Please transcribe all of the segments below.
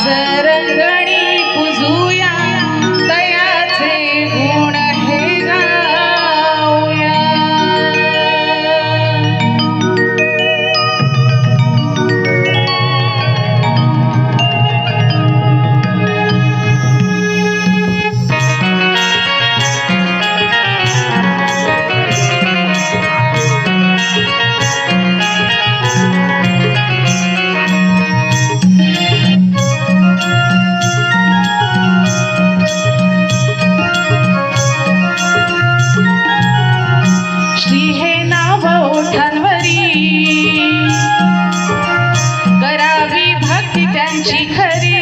आज खरी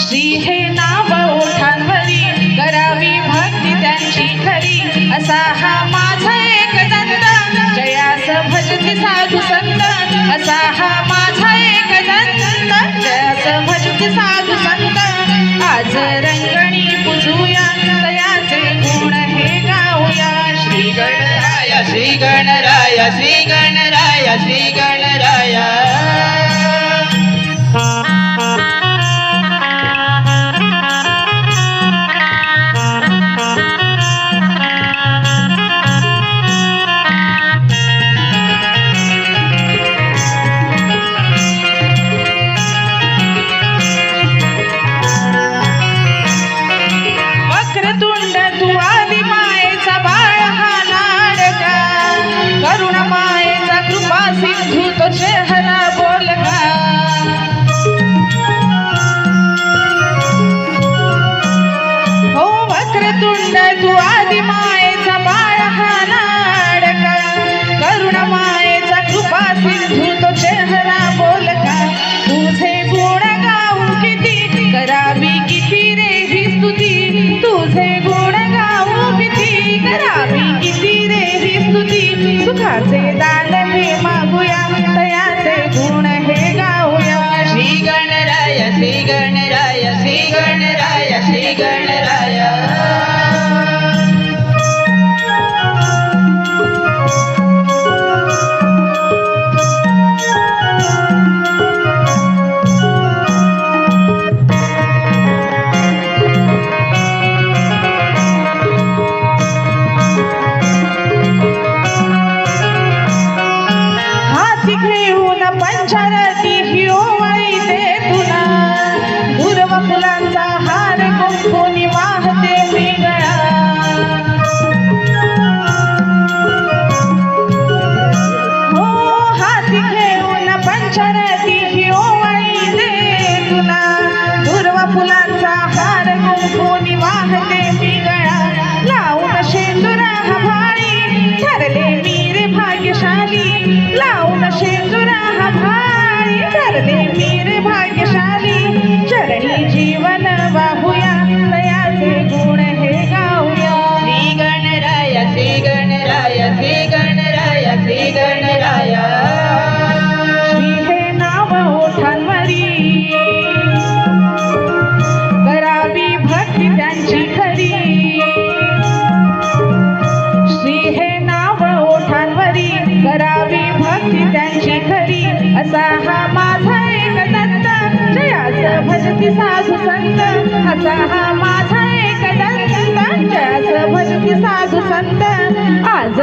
श्री हे नाव ओठांवरी करावी भक्ती त्यांची खरी असा हा माझा एक दंत जयास भजती साधू संत असा हा माझा एक दंत जयास भजती साधू संत आज रंगणी पुजूया तयाचे गुण हे गाऊया. श्री गणराय श्री गणराय श्री गणराय श्री गणराय साधू तो चेहरा बोलका हो वक्रतुंड तू आदि मायेचा बाळ हा लाडका करुण मायेचा कृपा सिंधू तो चेहरा बोलका तुझे गुण गाऊ किती करावी किती रे ही स्तुती। तुझे गुण गाऊ किती करावी किती रे ही स्तुती। सुखाचे दा फुलांचा हार कुंकुनी वाहते मी गळा हो हाती घेऊन पंचारती ही ओवाळी दे तुला. दुर्व फुलांचा हार कुंकुनी वाहते मी असा हा माझा एक दंत जयास भजती साधू संत. असा हा माझा एक दंत जयास भजती साधू संत. आज